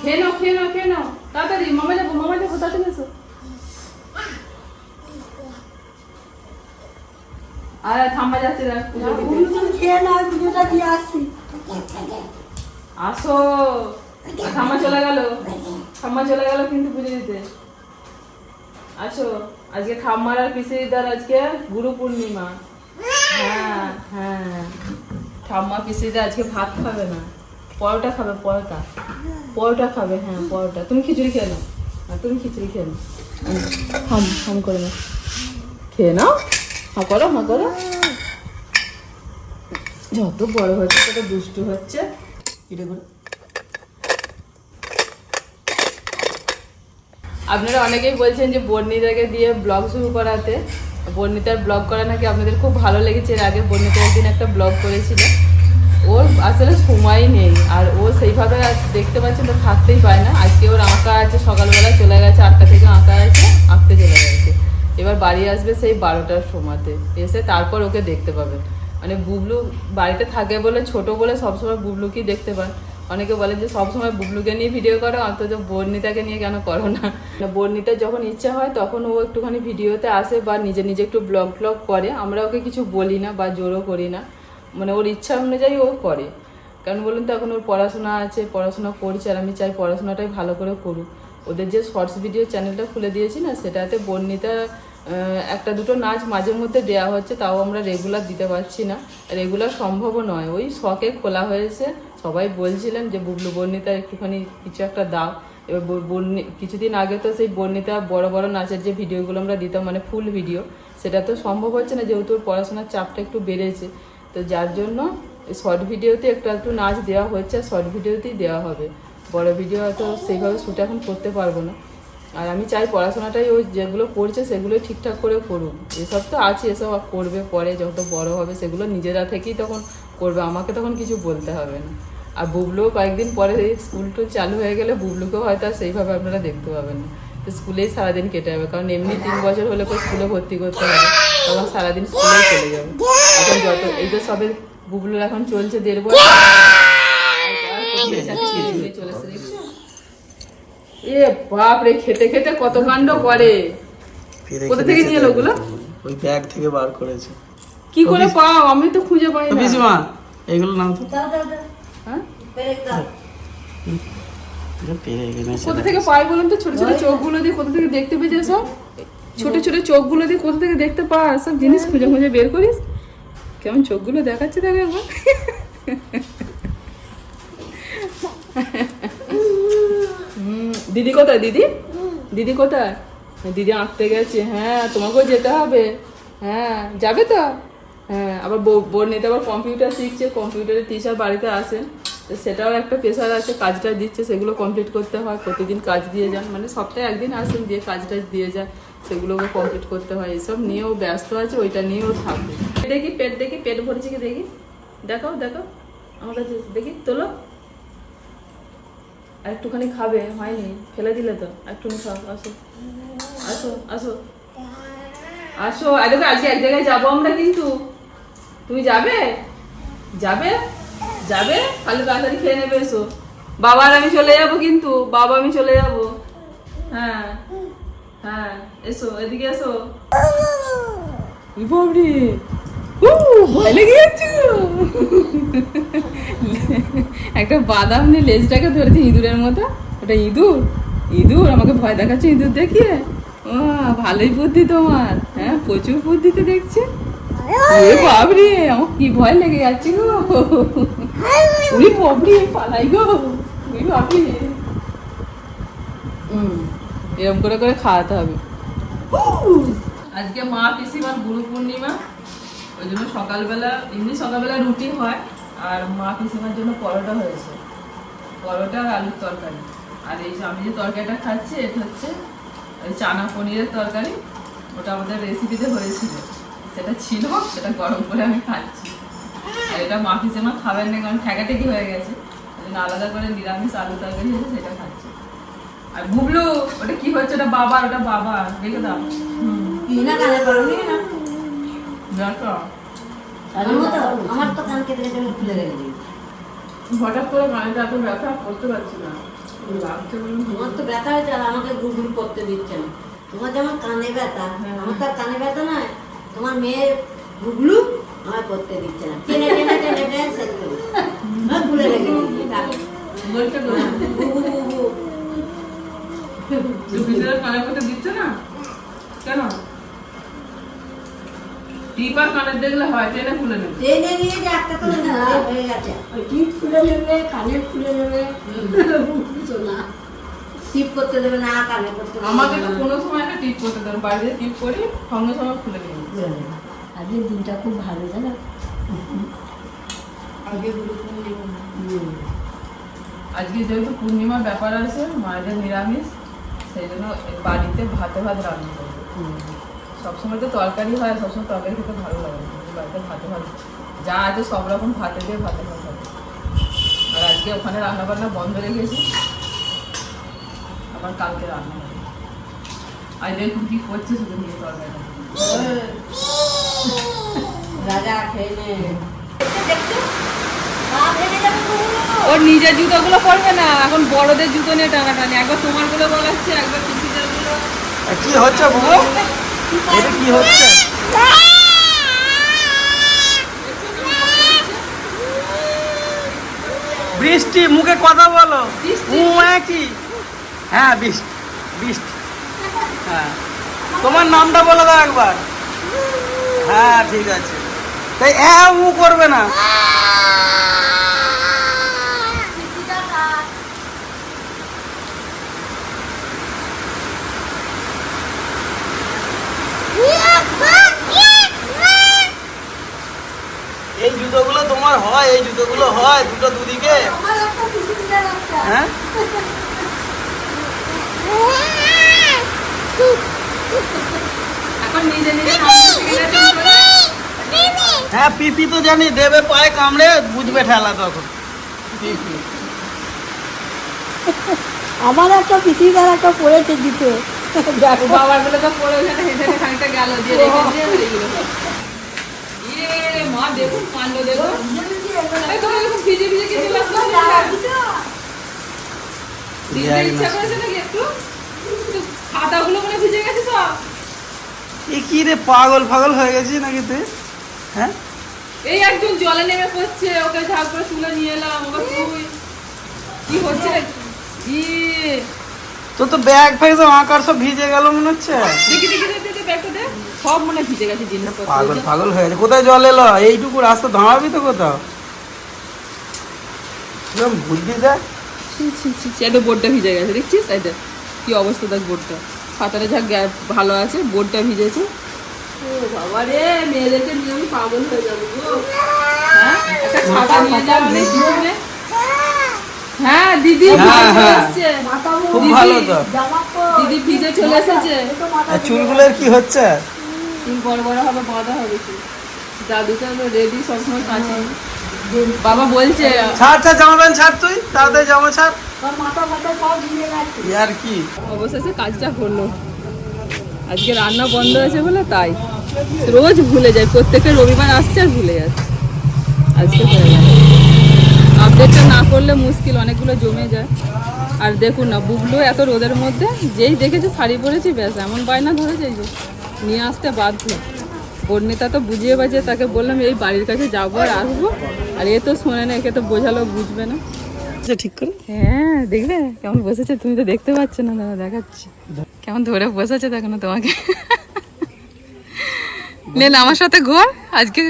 খেয়ে নাও খেয়ে নাও খেয়ে নাও। তাড়াতাড়ি মামা যাব মামা যাব তাড়াতাড়ি এসো। আর থাম্বা যাচ্ছে না পুজো খেয়ে নাও পুজোটা দিয়ে আসছি। আসো। আর চলে গেল। ঠাম্মা চলে গেল কিন্তু পুজো দিতে। আসো আজকে ঠাম্মার আর পিসিদার আজকে গুরু পূর্ণিমা। হ্যাঁ হ্যাঁ। ঠাম্মা পিসিদা আজকে ভাত খাবে না। পরোটা খাবে পরোটা। পরোটা খাবে হ্যাঁ পরোটা। তুমি খিচুড়ি খেয়ে নাও। আর তুমি খিচুড়ি খেয়ে নাও। হাম হাম করে নাও। খেয়ে নাও। হাঁ করো হাঁ করো। যত বড় হচ্ছে তত দুষ্টু হচ্ছে। এটা আপনারা অনেকেই বলছেন যে বর্ণিতাকে দিয়ে ব্লগ শুরু করাতে। বর্ণিতার ব্লগ করা নাকি আপনাদের খুব ভালো লেগেছে। এর আগে বর্ণিতা একদিন একটা ব্লগ করেছিল। ওর আসলে সময় নেই। আর ও সেইভাবে দেখতে পাচ্ছে তো থাকতেই পায় না। আজকে ওর আঁকা আছে সকালবেলা চলে গেছে, আটটা থেকে আঁকা আছে, আঁকতে চলে গেছে। এবার বাড়ি আসবে সেই বারোটার সময়তে। এসে তারপর ওকে দেখতে পাবে। মানে বুবলু বাড়িতে থাকে বলে, ছোট বলে সবসময় বুবলুকেই দেখতে পান অনেকে বলে যে সবসময় বুবলুকে নিয়ে ভিডিও করো, অথচ বর্ণিতাকে নিয়ে কেন করো না? বর্ণিতার যখন ইচ্ছা হয়, তখন ও একটুখানি ভিডিওতে আসে বা নিজে নিজে একটু ব্লগ ব্লগ করে। আমরা ওকে কিছু বলি না বা জোরও করি না। মানে ওর ইচ্ছা অনুযায়ী ও করে। কারণ বলুন তো, এখন ওর পড়াশোনা আছে, পড়াশোনা করছে আর আমি চাই পড়াশোনাটাই ভালো করে করুক। ওদের যে শর্টস ভিডিও চ্যানেলটা খুলে দিয়েছি না, সেটাতে বর্ণিতা একটা দুটো নাচ মাঝে মধ্যে দেওয়া হচ্ছে, তাও আমরা রেগুলার দিতে পারছি না। রেগুলার সম্ভবও নয়। ওই শখে খোলা হয়েছে। সবাই বলছিলেন যে, বুবলু বর্ণিতা, একটুখানি কিছু একটা দাও। এবার বর্ণি, কিছুদিন আগে তো সেই বর্ণিতা বড় বড় নাচের যে ভিডিওগুলো আমরা দিতাম মানে ফুল ভিডিও, সেটা তো সম্ভব হচ্ছে না, যেহেতু ওর পড়াশোনার চাপটা একটু বেড়েছে। তো যার জন্য শর্ট ভিডিওতে একটু একটু নাচ দেওয়া হচ্ছে শর্ট ভিডিওতেই দেওয়া হবে। বড় ভিডিও হয়তো সেইভাবে শ্যুট এখন করতে পারব না। আর আমি চাই পড়াশোনাটাই ও যেগুলো করছে সেগুলো ঠিকঠাক করে করুক। এসব তো আছে, এসব করবে পরে, যত বড় হবে সেগুলো নিজেরা থেকেই তখন করবে, আমাকে তখন কিছু বলতে হবে না। আর বুবলুও কয়েকদিন পরে স্কুল টুল চালু হয়ে গেলে বুবলুকেও হয়তো আর সেইভাবে আপনারা দেখতে পাবেন না। তো স্কুলেই সারাদিন কেটে যাবে, কারণ এমনি তিন বছর হলে তো স্কুলে ভর্তি করতে হবে। তখন সারাদিন স্কুলেই চলে যাবে। এখন যত এই তো সবে বুবলুর এখন চলছে দেড় বছর? এ বাপ রে খেতে খেতে কত কাণ্ড করে। কোথা থেকে নিয়ে এলো ওগুলো? ওই ব্যাগ থেকে বার করেছে। কি করে পাও? আমি তো খুঁজে পাই না। পিসিমা এগুলো নাও তো। দাও দাও দাও। হ্যাঁ? কোথা থেকে পাই বলুন তো? ছোট ছোট চোখগুলো দিয়ে কোথা থেকে দেখতে পেয়েছে সব ছোট ছোট চোখগুলো দিয়ে কোথা থেকে দেখতে পাস? সব জিনিস খুঁজে খুঁজে বের করিস? কেমন চোখগুলো দেখাচ্ছে দেখো একবার? দিদি কোথায় দিদি? দিদি কোথায়? দিদি আঁকতে গেছে। হ্যাঁ তোমাকেও যেতে হবে। হ্যাঁ যাবে তো? হ্যাঁ আবার বোন নিতে আবার কম্পিউটার শিখছে। কম্পিউটারের টিচার বাড়িতে আসেন তো সেটাও একটা প্রেশার আছে। কাজটা দিচ্ছে সেগুলো কমপ্লিট করতে হয়। প্রতিদিন কাজ দিয়ে যান। মানে সপ্তাহে একদিন আসেন দিয়ে কাজটা দিয়ে যায়। সেগুলোকে কমপ্লিট করতে হয়, এসব নিয়েও ব্যস্ত আছে, ওইটা নিয়েও থাকবে। দেখি পেট দেখি পেট ভরেছে কি দেখি? দেখো দেখো আমার কাছে দেখি, তোলো। আর একটুখানি খাবে, হয়নি, ফেলে দিলে তো। একটুখানি খাও, আসো। আসো আসো। আসো, আরে দেখো, আজকে এক জায়গায় যাব আমরা কিন্তু। তুমি যাবে? যাবে? যাবে? খালি তাড়াতাড়ি খেয়ে নেবে, এসো। বাবার আমি চলে যাব কিন্তু, বাবা আমি চলে যাব। হ্যাঁ হ্যাঁ। এসো এদিকে এসো বাবরে উ, ভয় লেগে যাচ্ছে একটা বাদাম নিয়ে লেজটাকে ধরেছে ইঁদুরের মতো। ওটা ইঁদুর? ইঁদুর? আমাকে ভয় দেখাচ্ছে ইঁদুর দেখিয়ে ও ভালোই বুদ্ধি তোমার। হ্যাঁ প্রচুর বুদ্ধিতে দেখছি। এ বাবরে আমার কি ভয় লেগে যাচ্ছে গো। উনি বাবরে পালাই গো। উনি বাবরে এরকম করে করে খাওয়াতে হবে। আজকে মা পিসিমার গুরু পূর্ণিমা। ওই জন্য সকালবেলা, এমনি সকালবেলা রুটি হয়, আর মা পিসিমার জন্য পরোটা হয়েছে। পরোটা আর আলুর তরকারি। আর এই আমি যে তরকারিটা খাচ্ছি, এটা হচ্ছে ওই চানা পনিরের তরকারি। ওটা আমাদের রেসিপিতে হয়েছিল। সেটা ছিল, সেটা গরম করে আমি খাচ্ছি। আর এটা মা পিসিমা খাবেন না, কারণ ঠেকাঠেকি হয়ে গেছে। আলাদা করে নিরামিষ আলু তরকারি হয়েছে, সেটা খাচ্ছি। আর বুবলু ওটা কি হচ্ছে ওটা বাবার ওটা বাবার দেখে দাও না কানে করো নি দেখো আমার তো কান কেটে কেটে মুখ খুলে গেছে হঠাৎ করে গাড়িটা এত ব্যথা করতে পারছি না তোমার তো ব্যথা হয়েছে আর আমাকে গুগল করতে দিচ্ছে না তোমার যেমন কানে ব্যথা আমার তো কানে ব্যথা নয় তোমার মেয়ের গুগলু আমার করতে দিচ্ছে না টেনে টেনে টেনে টেনে শেষ করে হ্যাঁ, খুলে রেখে দিচ্ছি। গুগু কানে দিচ্ছে না? কেন? টিপার কানে দেখলে হয় টেনে খুলে নেবে। টেনে নিয়ে যে একটা তো হয়ে গেছে। ওই টিপ খুলে নেবে কানের খুলে নেবে। বুঝছ না টিপ করতে দেবে না কানে করতে আমাকে তো কোনো সময় একটা টিপ করতে দেন বাড়িতে টিপ করি সঙ্গে সঙ্গে খুলে দিই আজকের দিনটা খুব ভালো জানো? আগে আজকে যেহেতু পূর্ণিমার ব্যাপার আছে মায়েদের নিরামিষ। সেই জন্য বাড়িতে ভাতে ভাত রান্না করব। সবসময় তো তরকারি হয় সবসময় তরকারি খেতে ভালো লাগে না। বাড়িতে ভাতে ভাত যা আছে সব রকম ভাতে দিয়ে ভাতে ভাত হবে। আর আজকে ওখানে রান্না বান্না বন্ধ রেখেছি। আবার কালকে রান্না হবে। আর দেখুন কি করছে শুধু নিয়ে তরকারিটা। রাজা খেয়ে নে। ওর নিজের জুতোগুলো পরবে না এখন বড়দের জুতো নিয়ে টানাটানি। একবার তোমারগুলো বলাচ্ছে একবার পিসিদেরগুলো কি হচ্ছে বুবু এটা কি হচ্ছে? বৃষ্টি মুখে কথা বলো। কি? হ্যাঁ বৃষ্টি বৃষ্টি। হ্যাঁ। তোমার নামটা বলে দাও একবার। হ্যাঁ ঠিক আছে। তাই উ করবে না। এই জুতোগুলো তোমার হয় এই জুতোগুলো হয় দুটো দুদিকে। হ্যাঁ? হ্যাঁ পিপি তো জানি দেবে পায়ে কামড়ে বুঝবে ঠেলা তখন। পিপি আমার একটা পিসিদের একটা পড়েছে জুতো। বাবারগুলো তো পরে ওখানে হেঁটে হেঁটে খানিকটা গেল দিয়ে রেখে দিয়ে ইয়ে মা দেখুন কাণ্ড দেখুন। তোমার এরকম ভিজে ভিজে কি চলে আসলো ইচ্ছা করেছে নাকি একটু? খাতাগুলো মনে ভিজে গেছে সব এ কি রে পাগল ফাগল হয়ে গেছিস নাকি তুই? হ্যাঁ? এই একজন জলে নেমে পড়ছে ওকে ঝাঁক করে তুলে নিয়ে এলাম ওকে তুই। কি হচ্ছে? রে? তোর তো ব্যাগ ফ্যাগ সব আঁকার সব ভিজে গেল মনে হচ্ছে। দেখি দেখি দেখি দেখি ব্যাগটা দে সব মনে ভিজে গেছে জিনিসপত্র। পাগল ফাগল হয়ে গেছে। কোথায় জল এলো? এইটুকু রাস্তা দাঁড়াবি তো কোথাও? কিরম বুদ্ধি দেয় ছি, ছি, ছি, ছি, এই বোর্ডটা ভিজে গেছে দেখছিস? দেখ কি অবস্থা দেখ বোর্ডটা। খাতাটা যা গ্যাপ ভালো আছে বোর্ডটা ভিজেছে। ও বাবা রে মেয়েদেরকে নিয়ে আমি পাগল হয়ে যাব গো। হ্যাঁ? একটা ছাতা নিয়ে জীবনে হ্যাঁ দিদি হ্যাঁ, হ্যাঁ। খুব ভালো তো। দিদি ভিজে চলে এসেছে। আর চুলগুলোর কি হচ্ছে? চুল বড় বড় হবে বাঁধা হবে রেডি সবসময় কাছে বাবা বলছে ছাড় ছাড় জামা প্যান্ট ছাড় তুই। তাড়াতাড়ি জামা ছাড়। গেছে। ইয়ার কি? অবশেষে কাজটা করল আজকে রান্না বন্ধ হয়েছে বলে তাই। রোজ ভুলে যায় প্রত্যেকের রবিবার আসছে আর ভুলে যাচ্ছে। আজকে হয়ে গেল আপডেটটা না করলে মুশকিল অনেকগুলো জমে যায়। আর দেখুন না বুবলু এত রোদের মধ্যে যেই দেখেছে শাড়ি পরেছি ব্যাস এমন বায়না ধরেছে যে নিয়ে আসতে বাধ্য। বর্ণিতা তো বুঝিয়ে বাজিয়ে তাকে বললাম এই বাড়ির কাছে যাব আর আসব। আর এ তো শোনে না একে তো বোঝালো বুঝবে না। আচ্ছা, ঠিক করে। হ্যাঁ দেখবে? কেমন বসেছে তুমি তো দেখতে পাচ্ছ না দাদা দেখাচ্ছি। কেমন ধরে বসেছে দেখো না তোমাকে। নেন আমার সাথে ঘর আজকে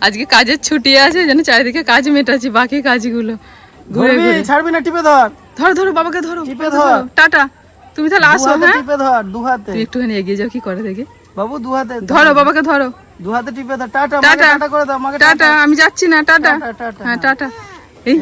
আজকে কাজের ছুটি আছে যেন চারিদিকে কাজ মেটাচ্ছি বাকি কাজগুলো। ঘুরে ঘুরে। ছাড়বি না টিপে ধর। ধরো ধরো বাবাকে ধরো টিপে ধর। টাটা। তুমি তাহলে আসো হ্যাঁ? টিপে ধর দু হাতে তুমি একটুখানি এগিয়ে যাও কি করে দেখি? বাবু দু হাতে ধরো বাবাকে ধরো। দু হাতে টিপে ধর। Ta-ta ta-ta. করে দাও মাকে টাটা আমি যাচ্ছি না টাটা। হ্যাঁ টাটা। এই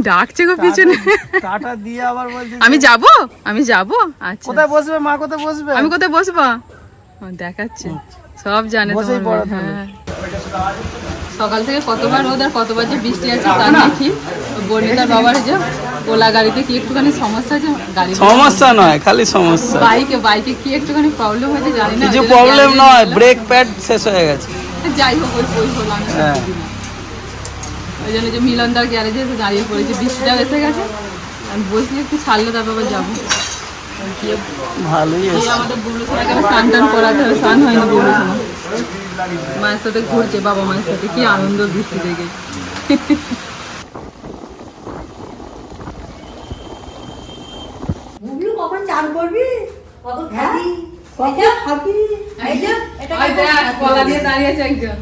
ডাকছে গো পিছনে। টাটা- দিয়ে আবার বলছি আমি যাব? আমি যাব? আচ্ছা কোথায় বসবে? মা কোথায় বসবে? আমি কোথায় বসবো? দেখাচ্ছে। সব জানে হ্যাঁ। সকাল থেকে কতবার রোদ আর কতবার যে বৃষ্টি আছে তা দেখি। বর্ণিতার বাবার যে ওলা গাড়িতে কি একটুখানি সমস্যা আছে? গাড়ি সমস্যা নয় খালি সমস্যা। বাইকে বাইকে কি একটুখানি প্রবলেম হয়েছে জানি না কিছু প্রবলেম নয় ব্রেক প্যাড শেষ হয়ে গেছে। যাই হোক ওই ওই হলো আমি। হ্যাঁ। ওই জন্য যে মিলনদার গ্যারেজে এসে দাঁড়িয়ে পড়েছি বৃষ্টিটাও এসে গেছে। আর বসলে একটু ছাড়লে তারপর আবার যাব। ভালোই আমাদের বুবলু সোনাকে স্নান টান করাতে হবে স্নান হয়নি বুবলু সোনা মায়ের সাথে ঘুরছে বাবা মায়ের সাথে কি আনন্দ বৃষ্টি দেখে। কখন চান করবি? কখন হ্যাঁ? খাবি কখন খাবি এই যে, এটা কলা দিয়ে দাঁড়িয়েছে একজন।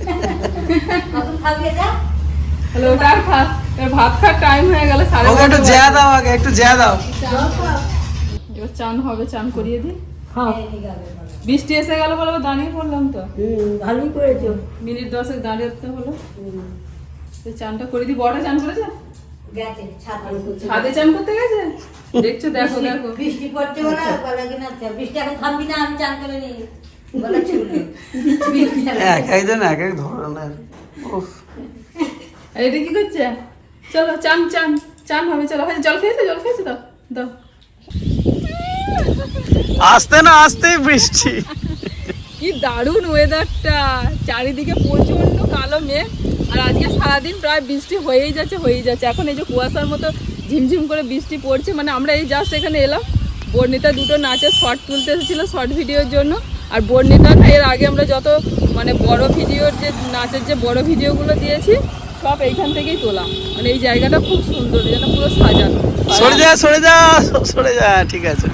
কখন খাবি এটা? তাহলে ওটা আর ভাত খাওয়ার টাইম হয়ে গেল সাড়ে একটু জ্যা দাও আগে একটু জ্যা দাও। চান হবে চান করিয়ে দিই হ্যাঁ। এই ঠিক আছে, বলো। বৃষ্টি এসে গেল বলে আবার দাঁড়িয়ে পড়লাম তো। ভালোই করেছ। মিনিট দশেক দাঁড়িয়ে হলো। তো চানটা করে দিই বড়টা চান করেছে? ছাদে। ছাদে চান করতে গেছে? দেখছ দেখো দেখো। বৃষ্টি পড়ছে বলে বলে কিনা, বৃষ্টি এখন থামবি না আমি চান করে নিই বলে ছুটলো। বৃষ্টি চান- এক একজন এক এক ধরনের। এটা কি করছে? চলো চান চান চান হবে চলো। জল খেয়েছো? জল খেয়েছো দাও দাও। আসতে না আসতেই বৃষ্টি। কি দারুণ ওয়েদারটা চারিদিকে প্রচণ্ড কালো মেঘ আর আজকে সারাদিন প্রায় বৃষ্টি হয়েই যাচ্ছে হয়েই যাচ্ছে। এখন এই যে কুয়াশার মতো ঝিমঝিম করে বৃষ্টি পড়ছে মানে আমরা এই জাস্ট এখানে এলাম। বর্ণিতা দুটো নাচের শর্ট তুলতে এসেছিল শর্ট ভিডিওর জন্য। আর বর্ণিতা না এর আগে আমরা যত মানে বড় ভিডিওর যে নাচের যে বড় ভিডিওগুলো দিয়েছি সব এইখান থেকেই তোলা। মানে এই জায়গাটা খুব সুন্দর যেন পুরো সাজানো। সরে যা সরে যা সরে যা ঠিক আছে।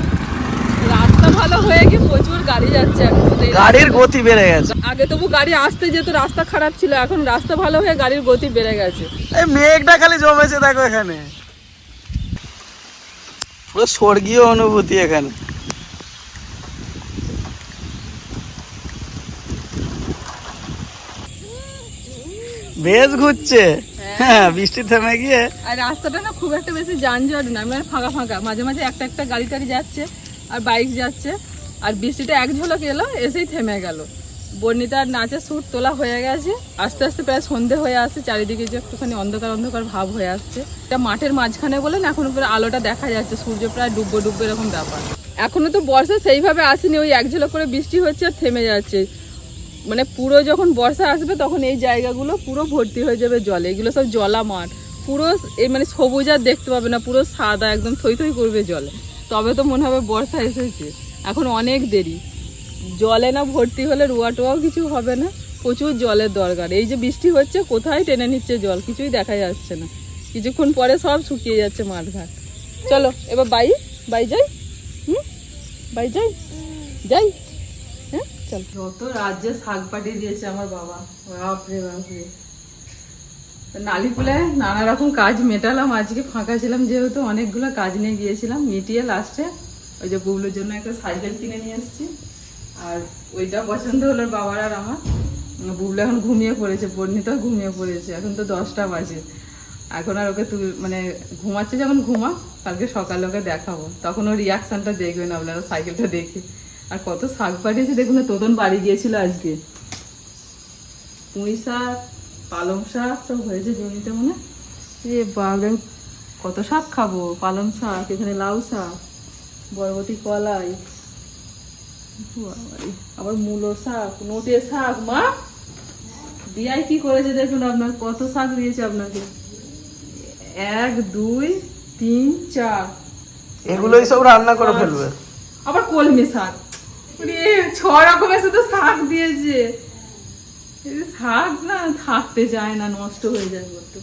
ভালো হয়ে গিয়ে প্রচুর গাড়ি যাচ্ছে গাড়ির গতি বেড়ে গেছে। আগে তবু গাড়ি আসতে যেত রাস্তা খারাপ ছিল এখন রাস্তা ভালো হয়ে গাড়ির গতি বেড়ে গেছে। এই মেঘটা খালি জমেছে দেখো এখানে। পুরো স্বর্গীয় অনুভূতি এখানে। বেশ ঘুরছে। হ্যাঁ বৃষ্টি থেমে গিয়ে। আর রাস্তাটা না খুব একটা বেশি যানজট না মানে ফাঁকা ফাঁকা। মাঝে মাঝে একটা একটা গাড়ি টাড়ি যাচ্ছে। আর বাইক যাচ্ছে। আর বৃষ্টিটা এক ঝলক এলো, এসেই থেমে গেল। বর্ণিতার নাচের শ্যুট তোলা হয়ে গেছে। আস্তে আস্তে প্রায় সন্ধে হয়ে আসছে, চারিদিকে যে একটুখানি অন্ধকার অন্ধকার ভাব হয়ে আসছে। এটা মাঠের মাঝখানে বলে না, এখন পুরো আলোটা দেখা যাচ্ছে। সূর্য প্রায় ডুববো ডুববো এরকম ব্যাপার। এখনও তো বর্ষা সেইভাবে আসেনি, ওই এক ঝলক করে বৃষ্টি হচ্ছে আর থেমে যাচ্ছে। মানে পুরো যখন বর্ষা আসবে, তখন এই জায়গাগুলো পুরো ভর্তি হয়ে যাবে জলে। এগুলো সব জলা মাঠ পুরো এই মানে সবুজ আর দেখতে পাবে না, পুরো সাদা, একদম থই থই করবে জলে। তবে তো মনে হবে বর্ষা এসেছে। এখন অনেক দেরি। জলে না ভর্তি হলে রুয়া টুয়াও কিছু হবে না। প্রচুর জলের দরকার। এই যে বৃষ্টি হচ্ছে, কোথায় টেনে নিচ্ছে জল? কিছুই দেখা যাচ্ছে না। কিছুক্ষণ পরে সব শুকিয়ে যাচ্ছে মাঠঘাট। চলো, এবার বাই বাই যাই। হুম? বাই যাই? যাই। হ্যাঁ চল। যত রাজ্যে শাক পাঠিয়ে দিয়েছে আমার বাবা। বাপরে বাপরে। নালিকুলে নানা রকম কাজ মেটালাম। আজকে ফাঁকা ছিলাম, যেহেতু অনেকগুলো কাজ নিয়ে গিয়েছিলাম। মিটিয়ে লাস্টে ওই যে বুবলুর জন্য একটা সাইকেল কিনে নিয়ে এসেছি। আর ওইটা পছন্দ হলো বাবার আর আমার। বুবলু এখন ঘুমিয়ে পড়েছে বর্ণিতাও ঘুমিয়ে পড়েছে। এখন তো দশটা বাজে। এখন আর ওকে তুই মানে ঘুমাচ্ছে যখন ঘুমা, কালকে সকালে ওকে দেখাবো। তখন ওর রিয়াকশনটা দেখবেন আপনারা সাইকেলটা দেখে। আর কত শাক পাঠিয়েছে দেখুন না, তোতন বাড়ি গিয়েছিল আজকে। পুঁই শাক পালং শাক সব হয়েছে জমিতে মনে? এ বাবরে কত শাক খাব? পালং শাক এখানে লাউ শাক বরবটি কলাই। আবার মূলো শাক নোটে শাক মা! দিয়াই কি করেছে দেখুন আপনার কত শাক দিয়েছে আপনাকে? এক দুই তিন চার। এগুলোই সব রান্না করে ফেলবে। আবার কলমি শাক। ওরে, ছ রকমের শুধু শাক দিয়েছে। শাক না থাকতে চায় না নষ্ট হয়ে যায় বড্ড।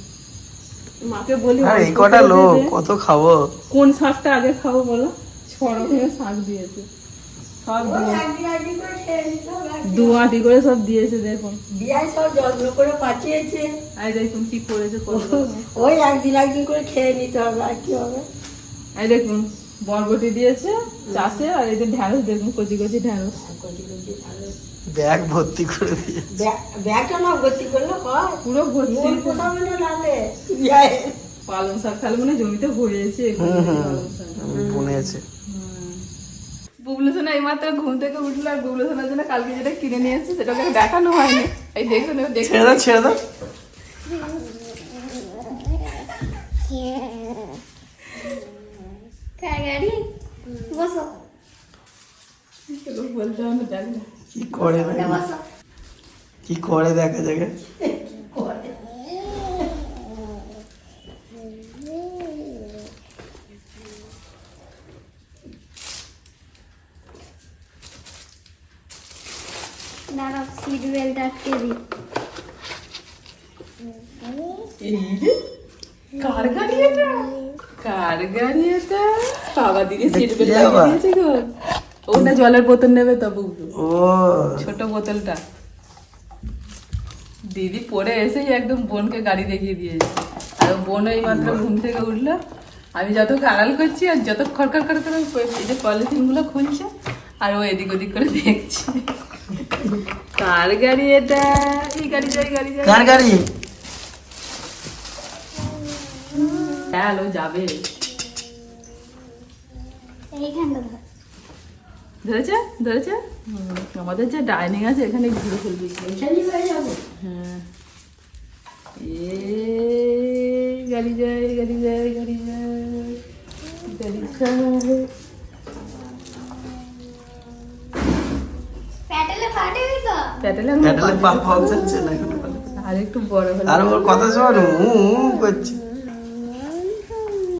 মাকে বলি আর এই কটা লোক কত খাব? কোন শাকটা আগে খাব বলো? শাক দিয়েছে। সব দু- একদিন একদিন করে খেয়ে নিতে হবে দু আটি করে সব দিয়েছে দেখুন। বিয়ায় সব যত্ন করে পাঠিয়েছে। এই দেখুন কি করেছে ওই একদিন একদিন করে খেয়ে নিতে হবে আর কি হবে? এই দেখুন বরবটি দিয়েছে চাষে আর এই যে ঢ্যাঁড়স দেখুন কচি কচি ঢ্যাঁড়স। ব্যাগ ভর্তি করে দিয়ে ব্যাগটা না ভর্তি করলে? হয় পুরো ভর্তি। মন পোষাবে না নালে পালং শাক তাহলে মানে জমিতে পালং বনেছে। বুবলু সোনা এইমাত্র ঘুম থেকে উঠল আর বুবলুসোনার জন্য কালকে যেটা কিনে নিয়ে এসেছে সেটা ওকে দেখানো হয়নি। এই দেখুন দেখুন। ছেড়ে দাও ছেড়ে দাও। বসো। বলতে হবে দেখ না। কি করে কি করে দেখা যাবে দাঁড়াও সিট বেল্ট আটকে দিই এইলে কার গাড়ি এটা কার গাড়ি এটা বাবা দিদি সিট বেল্ট আটকে দিয়েছে গো ওটা জলের বোতল নেবে তো বুবু ও। ছোট বোতলটা। দিদি পরে এসেই একদম বোনকে গাড়ি দেখিয়ে দিয়েছে। আর বোন এই মাত্র ঘুম থেকে উঠল। আমি যত আড়াল করছি আর যত খড়খড় করে করে এই যে পলিথিনগুলো খুলছে আর ও এদিক ওদিক করে দেখছে। কার গাড়ি এটা? এই গাড়ি যাই গাড়ি যাই। কার গাড়ি? হ্যাঁ ও যাবে। এইখানটা। ধরেছে? ধরেছে? হুম, আমাদের যে ডাইনিং আছে এখানে ঘুরে ফেলবি হ্যাঁ। এ গাড়ি যায় গাড়ি যায় গাড়ি যায়। গাড়ি যায়। প্যাটেলে ফাটেনি প্যাটেলে পা পাওয়া যাচ্ছে না আর একটু বড় হলে আর ওর কথা শোন করছে।